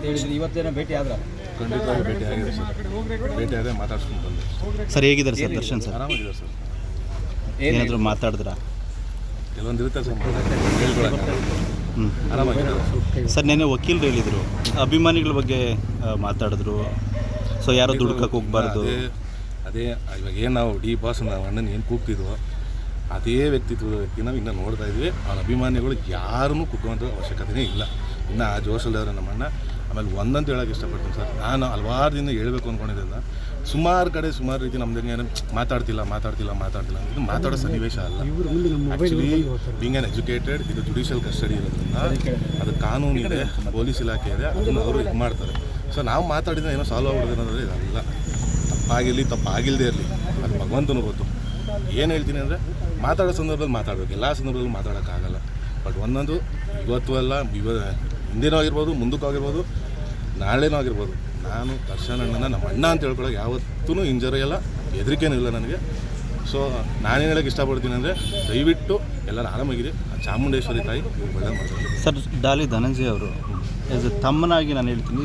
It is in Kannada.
ಅಂತ ಹೇಳಿದ್ರು ಇವತ್ತೇನೋ ಭೇಟಿ ಆದ್ರ? ಖಂಡಿತವಾಗಿ ಭೇಟಿ ಆಗಿದೆ ಸರ್. ಭೇಟಿ ಆದರೆ ಮಾತಾಡ್ಸ್ಕೊಂಡು ಬಂದೆ. ಸರ್ ಹೇಗಿದ್ದಾರೆ ಸರ್ ದರ್ಶನ್ ಸರ್? ಆರಾಮಾಗಿದೆ ಸರ್. ಏನಾದರೂ ಮಾತಾಡಿದ್ರಾ? ಕೆಲವೊಂದು ಇರುತ್ತೆ ಸರ್ ಹೇಳ್ಕೊಳಕ್ಕೆ ಹ್ಞೂ ಆರಾಮಾಗಿದೆ ಸರ್ ನೆನ್ನೆ ವಕೀಲರು ಹೇಳಿದರು. ಅಭಿಮಾನಿಗಳ ಬಗ್ಗೆ ಮಾತಾಡಿದ್ರು. ಸೊ ಯಾರೋ ದುಡ್ಕಕ್ಕೆ ಹೋಗ್ಬಾರ್ದು. ಅದೇ ಇವಾಗ ಏನು ನಾವು ಡಿ ಬಾಸ್ ನಾವು ಅಣ್ಣನ ಏನು ಕೂಗ್ತಿದ್ವೋ ಅದೇ ವ್ಯಕ್ತಿತ್ವದ ವ್ಯಕ್ತಿ ನಾವು ಇನ್ನೂ ನೋಡ್ತಾ ಇದ್ವಿ. ಅವ್ರ ಅಭಿಮಾನಿಗಳು ಯಾರನ್ನೂ ಕುಗ್ಗುವಂಥ ಅವಶ್ಯಕತೆನೇ ಇಲ್ಲ. ಇನ್ನು ಆ ಜೋಶಲ್ಲಿ ಅವರು ನಮ್ಮ ಅಣ್ಣ ಆಮೇಲೆ ಒಂದಂತ ಹೇಳೋಕೆ ಇಷ್ಟಪಡ್ತೀನಿ ಸರ್. ನಾನು ಹಲವಾರು ದಿನ ಹೇಳಬೇಕು ಅಂದ್ಕೊಂಡಿದ್ದೆಲ್ಲ ಸುಮಾರು ಕಡೆ ಸುಮಾರು ರೀತಿ ನಮ್ದು ಏನು ಮಾತಾಡ್ತಿಲ್ಲ ಮಾತಾಡ್ತಿಲ್ಲ ಮಾತಾಡ್ತಿಲ್ಲ ಅಂತ ಇದು ಮಾತಾಡೋ ಸನ್ನಿವೇಶ ಅಲ್ಲ. ಆ್ಯಕ್ಚುಲಿ ಬಿಂಗ್ ಆನ್ ಎಜುಕೇಟೆಡ್ ಇದು ಜುಡಿಷಿಯಲ್ ಕಸ್ಟಡಿ ಇರೋದ್ರಿಂದ ಅದು ಕಾನೂನು ಇದೆ ಪೊಲೀಸ್ ಇಲಾಖೆ ಇದೆ ಅದನ್ನು ಅವರು ಇದು ಮಾಡ್ತಾರೆ. ಸೊ ನಾವು ಮಾತಾಡಿದ ಏನೋ ಸಾಲ್ವ್ ಆಗ್ಬಿಡಿದ್ರೆ ಅನ್ನೋದ್ರೆ ಇದಲ್ಲ. ತಪ್ಪಾಗಿರಲಿ ತಪ್ಪಾಗಿಲ್ಲದೆ ಇರಲಿ. ಅದು ಭಗವಂತನೂ ಗೊತ್ತು. ಏನು ಹೇಳ್ತೀನಿ ಅಂದರೆ ಮಾತಾಡೋ ಸಂದರ್ಭದಲ್ಲಿ ಮಾತಾಡಬೇಕು. ಎಲ್ಲ ಸಂದರ್ಭದಲ್ಲೂ ಮಾತಾಡೋಕ್ಕಾಗಲ್ಲ. ಬಟ್ ಒಂದೊಂದು ಇವತ್ತು ಅಲ್ಲ ಇವ ಹಿಂದಿನೂ ಆಗಿರ್ಬೋದು ಮುಂದಕ್ಕೂ ಆಗಿರ್ಬೋದು ನಾಳೆನೂ ಆಗಿರ್ಬೋದು ನಾನು ದರ್ಶನ್ ಅಣ್ಣನ ನಮ್ಮ ಅಣ್ಣ ಅಂತ ಹೇಳ್ಕೊಳ್ಳೋಕೆ ಯಾವತ್ತೂ ಇಂಜರಿ ಇಲ್ಲ ಹೆದರಿಕೆನೂ ಇಲ್ಲ ನನಗೆ. ಸೊ ನಾನೇನು ಹೇಳಕ್ಕೆ ಇಷ್ಟಪಡ್ತೀನಿ ಅಂದರೆ ದಯವಿಟ್ಟು ಎಲ್ಲರೂ ಆರಾಮಾಗಿರಿ. ಆ ಚಾಮುಂಡೇಶ್ವರಿ ತಾಯಿ ಒಳ್ಳೆ ಮಾಡ್ತಾರೆ ಸರ್ ಡಾಲಿ ಧನಂಜಯ ಅವರು ಆ್ಯಸ್ ಎ ತಮ್ಮನಾಗಿ ನಾನು ಹೇಳ್ತೀನಿ